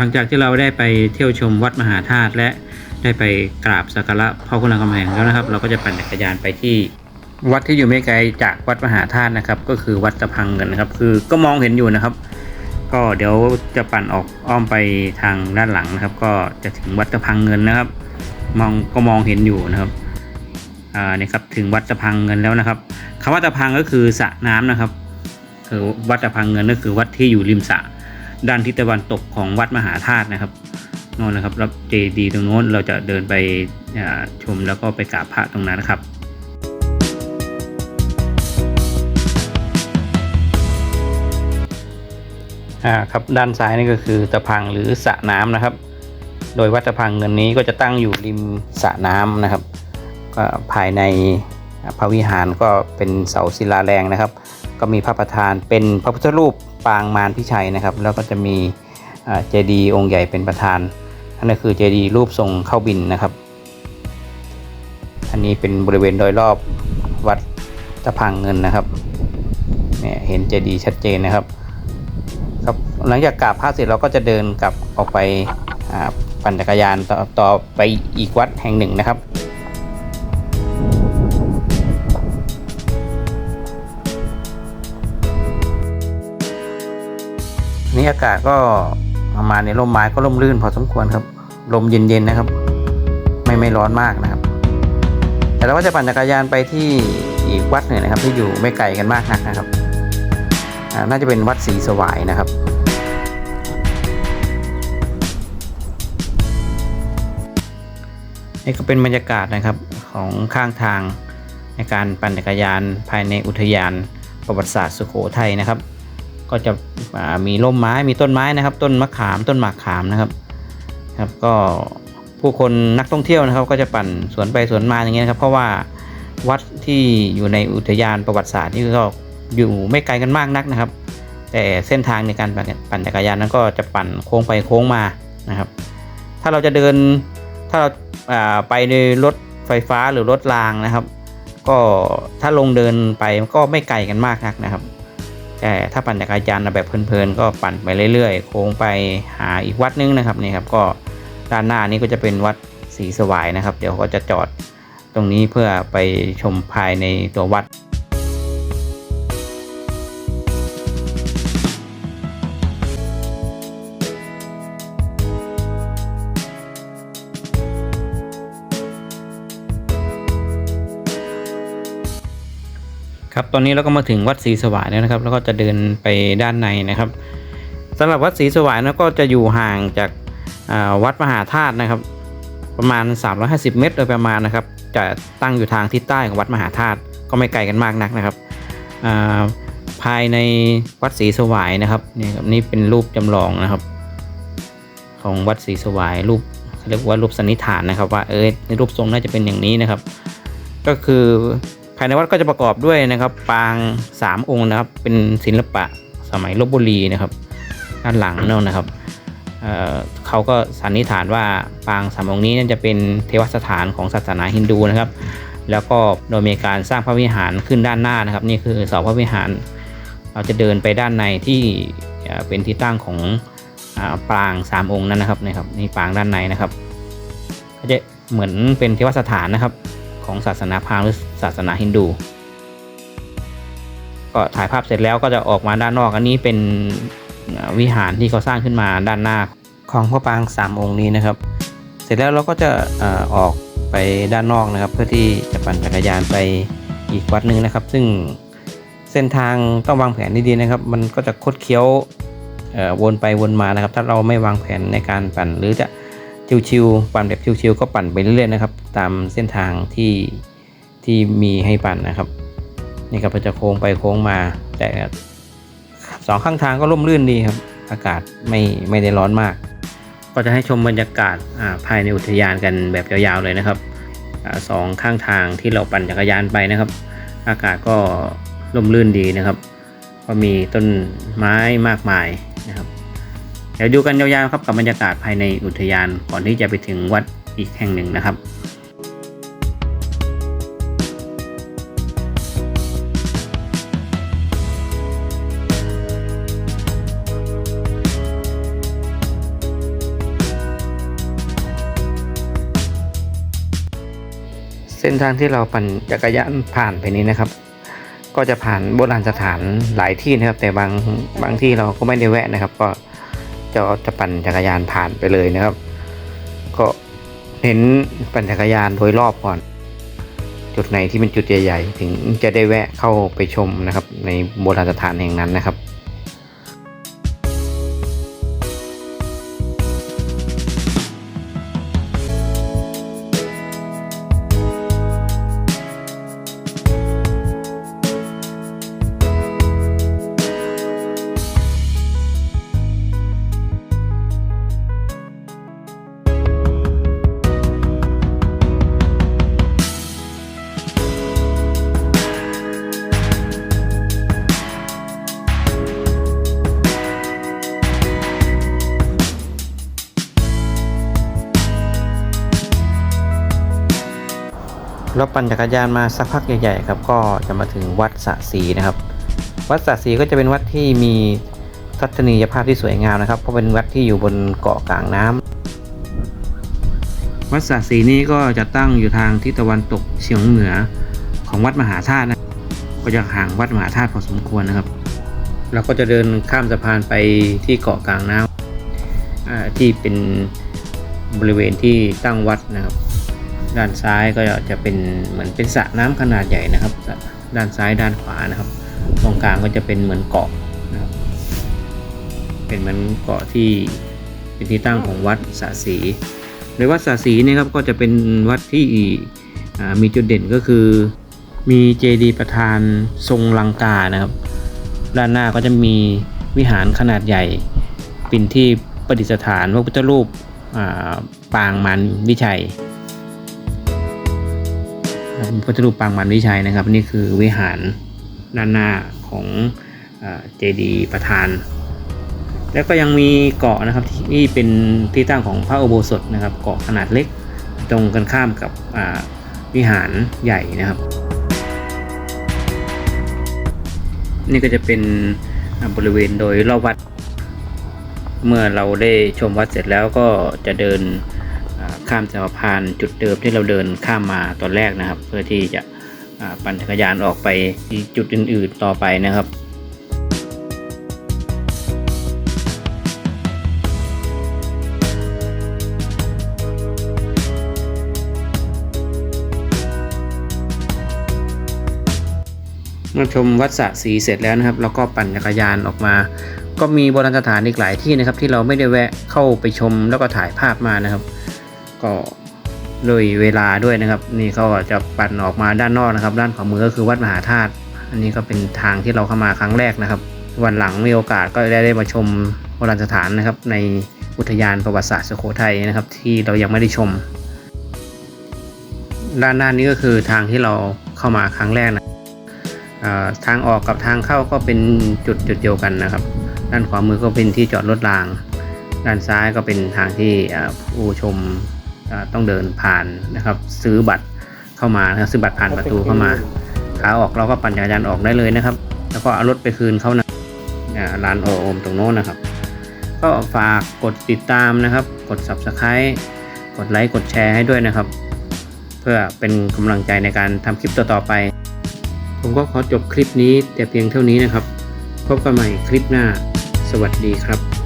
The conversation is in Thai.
หลังจากที่เราได้ไปเที่ยวชมวัดมหาธาตุและได้ไปกราบสักการะพ่อคุณรามคำแหงแล้วนะครับ เราก็จะปั่นจักรยานไปที่วัดที่อยู่ไม่ไกลจากวัดมหาธาตุนะครับ ก็คือวัดตะพังเงินนะครับ คือก็มองเห็นอยู่นะครับ ก็เดี๋ยวจะปั่นออกอ้อมไปทางด้านหลังนะครับ ก็จะถึงวัดตะพังเงินนะครับ มองก็มองเห็นอยู่นะครับอ่านี่ครับถึงวัดตะพังเงินแล้วนะครับคำว่าตะพังก็คือสระน้ำนะครับ คือวัดตะพังเงินก็คือวัดที่อยู่ริมสระ ด้านทิศตะวันตกของวัดมหาธาตุนะครับโน่นนะครับแล้วเจดีย์ตรงโน้นเราจะเดินไปชมแล้วก็ไปกราบพระตรงนั้นนะครับครับด้านซ้ายนี่ก็คือตะพังหรือสระน้ำนะครับ โดยวัดตะพังเงินนี้ก็จะตั้งอยู่ริมสระน้ำนะครับ ก็ภายในพระวิหารก็เป็นเสาศิลาแรงนะครับ ก็มีพระประธานเป็นพระพุทธรูป ปางมารพิชัยนะครับ แล้วก็จะมีเจดีย์องค์ใหญ่เป็นประธานนั่นก็คือเจดีย์รูปทรงเข้าบินนะครับ อันนี้เป็นบริเวณโดยรอบวัดตะพังเงินนะครับเนี่ยเห็นเจดีย์ชัดเจนนะครับ ครับหลังจากกราบพระเสร็จเราก็จะเดินกลับออกไปปั่นจักรยานต่อต่อไปอีกวัดแห่งหนึ่งนะครับ นี่อากาศก็ประมาณในร่มไม้ก็ร่มรื่นพอสมควรครับ ลมเย็นๆนะครับ ไม่ไม่ร้อนมากนะครับ แต่เราก็จะปั่นจักรยานไปที่อีกวัดหนึ่งนะครับ ที่อยู่ไม่ไกลกันมากนักนะครับ น่าจะเป็นวัดศรีสวายนะครับนี่ก็เป็นบรรยากาศนะครับของข้างทางในการปั่นจักรยานภายในอุทยานประวัติศาสตร์สุโขทัยนะครับ ก็จะมีร่มไม้มีต้นไม้นะครับ ต้นมะขามต้นหมากขามนะครับครับก็ผู้คนนักท่องเที่ยวนะครับ ก็จะปั่นสวนไปสวนมาอย่างเงี้ยนะครับเพราะว่าวัดที่อยู่ในอุทยานประวัติศาสตร์นี่ก็อยู่ไม่ไกลกันมากนักนะครับ แต่เส้นทางในการปั่นจักรยานนั้นก็จะปั่นโค้งไปโค้งมานะครับ ถ้าเราจะเดินถ้าเราาไปในรถไฟฟ้าหรือรถรางนะครับ ก็ถ้าลงเดินไปก็ไม่ไกลกันมากนักนะครับ แต่ถ้าปั่นจักรยานแบบเพลินๆก็ปั่นไปเรื่อยๆ โค้งไปหาอีกวัดนึงนะครับนี่ครับก็ด้านหน้านี้ก็จะเป็นวัดศรีสวายนะครับ เดี๋ยวก็จะจอดตรงนี้เพื่อไปชมภายในตัววัด ครับตอนนี้เราก็มาถึงวัดศรีสวายแล้วนะครับ แล้วก็จะเดินไปด้านในนะครับสำหรับวัดศรีสวายนะก็จะอยู่ห่างจากวัดมหาธาตุนะครับ ประมาณ 350 เมตรโดยประมาณนะครับ จะตั้งอยู่ทางทิศใต้ของวัดมหาธาตุก็ไม่ไกลกันมากนักนะครับภายในวัดศรีสวายนะครับนี่ครับนี่เป็นรูปจำลองนะครับ ของวัดศรีสวายรูปเขาเรียกว่ารูปสันนิษฐานนะครับ ว่าเออในรูปทรงน่าจะเป็นอย่างนี้นะครับ ก็คือ ภายในวัดก็จะประกอบด้วยนะครับ ปาง 3 องค์นะครับ เป็นศิลปะสมัยลบบุรีนะครับ ด้านหลังนั่นนะครับเเขาก็สันนิษฐานว่าปางสามองค์นี้น่าจะเป็นเทวสถานของศาสนาฮินดูนะครับ แล้วก็โดยมีการสร้างพระวิหารขึ้นด้านหน้านะครับ นี่คือเสาพระวิหาร เราจะเดินไปด้านในที่เป็นที่ตั้งของอปางสามองค์นั้นนะครับนี่ครับนี่ปางด้านในนะครับก็จะเหมือนเป็นเทวสถานนะครับ ของศาสนาพราหมณ์หรือศาสนาฮินดู ก็ถ่ายภาพเสร็จแล้วก็จะออกมาด้านนอกอันนี้เป็นวิหารที่เขาสร้างขึ้นมาด้านหน้าของพระปรางสามองค์นี้นะครับ เสร็จแล้วเราก็จะออกไปด้านนอกนะครับ เพื่อที่จะปั่นจักรยานไปอีกวัดหนึ่งนะครับ ซึ่งเส้นทางต้องวางแผนดีๆนะครับ มันก็จะคดเคี้ยววนไปวนมานะครับ ถ้าเราไม่วางแผนในการปั่นหรือจะ ชิวๆปั่นแบบชิวๆก็ปั่นไปเรื่อยๆนะครับ ตามเส้นทางที่ที่มีให้ปั่นนะครับ นี่ครับจะโค้งไปโค้งมา แต่สองข้างทางก็ร่มรื่นดีครับ อากาศไม่ไม่ได้ร้อนมาก ก็จะให้ชมบรรยากาศาภายในอุทยานกันแบบยาวๆเลยนะครับอสองข้างทางที่เราปั่นจักรยานไปนะครับ อากาศก็ร่มรื่นดีนะครับ ก็มีต้นไม้มากมายนะครับ เดี๋ยวดูกันยาวๆครับกับบรรยากาศภายในอุทยานก่อนที่จะไปถึงวัดอีกแห่งหนึ่งนะครับเส้นทางที่เราปั่นจักรยานผ่านไปนี้นะครับ ก็จะผ่านโบราณสถานหลายที่นะครับ แต่บางบางที่เราก็ไม่ได้แวะนะครับ ก็ จะจะปั่นจักรยานผ่านไปเลยนะครับ ก็เน้นปั่นจักรยานโดยรอบก่อน จุดไหนที่เป็นจุดใหญ่ๆ ถึงจะได้แวะเข้าไปชมนะครับ ในโบราณสถานแห่งนั้นนะครับ เราปั่นจักรยานมาสักพักใหญ่ๆครับก็จะมาถึงวัดสะสีนะครับ วัดสะสีก็จะเป็นวัดที่มีทัศนียภาพที่สวยงามนะครับ เพราะเป็นวัดที่อยู่บนเกาะกลางน้ำวัดสะสีนี้ก็จะตั้งอยู่ทางทิศตะวันตกเฉียงเหนือของวัดมหาธาตุนะก็จะห่างวัดมหาธาตุพอสมควรนะครับเราก็จะเดินข้ามสะพานไปที่เกาะกลางน้ำที่เป็นบริเวณที่ตั้งวัดนะครับ ด้านซ้ายก็จะเป็นเหมือนเป็นสระน้ำขนาดใหญ่นะครับ ด้านซ้ายด้านขวานะครับ ตรงกลางก็จะเป็นเหมือนเกาะนะครับ เป็นเหมือนเกาะที่เป็นที่ตั้งของวัดสะสีในวัดสะสีเนี่ยครับก็จะเป็นวัดที่มีจุดเด่นก็คือ มีเจดีย์ประธานทรงลังกานะครับ ด้านหน้าก็จะมีวิหารขนาดใหญ่ เป็นที่ประดิษฐานพระพุทธรูปปางมันวิชัย พุทธรูปปางมันวิชัยนะครับ นี่คือวิหารด้านหน้าของเจดีย์ประธาน แล้วก็ยังมีเกาะนะครับที่เป็นที่ตั้งของพระอุโบสถนะครับ เกาะขนาดเล็กตรงกันข้ามกับวิหารใหญ่นะครับ นี่ก็จะเป็นบริเวณโดยรอบวัด เมื่อเราได้ชมวัดเสร็จแล้วก็จะเดิน ข้ามสะพานจุดเดิมที่เราเดินข้ามมาตอนแรกนะครับ เพื่อที่จะปั่นจักรยานออกไปที่จุดอื่น ๆต่อไปนะครับเมื่อชมวัดสระสีเสร็จแล้วนะครับเราก็ปั่นจักรยานออกมา ก็มีโบราณสถานอีกหลายที่นะครับ ที่เราไม่ได้แวะเข้าไปชมแล้วก็ถ่ายภาพมานะครับ ก็เลยเวลาด้วยนะครับ นี่เขาก็จะปั่นออกมาด้านนอกนะครับ ด้านขวามือก็คือวัดมหาธาตุอันนี้ก็เป็นทางที่เราเข้ามาครั้งแรกนะครับ วันหลังมีโอกาสก็ได้ได้มาชมโบราณสถานนะครับ ในอุทยานประวัติศาสตร์สุโขทัยนะครับ ที่เรายังไม่ได้ชม ด้านหน้านี้ก็คือทางที่เราเข้ามาครั้งแรกนะทางออกกับทางเข้าก็เป็นจุดจุดเดียวกันนะครับ ด้านขวามือก็เป็นที่จอดรถราง ด้านซ้ายก็เป็นทางที่ผู้ชม ต้องเดินผ่านนะครับ ซื้อบัตรเข้ามานะครับซื้อบัตรผ่านประตูเข้ามาขาออกเราก็ปั่นจักรยานออกได้เลยนะครับ แล้วก็เอารถไปคืนเขานะร้านโอโอมตรงโน้นนะครับ ก็ฝากกดติดตามนะครับ กด subscribe กดไลค์กดแชร์ให้ด้วยนะครับ เพื่อเป็นกำลังใจในการทำคลิปต่อๆไป ผมก็ขอจบคลิปนี้แต่เพียงเท่านี้นะครับ พบกันใหม่คลิปหน้า สวัสดีครับ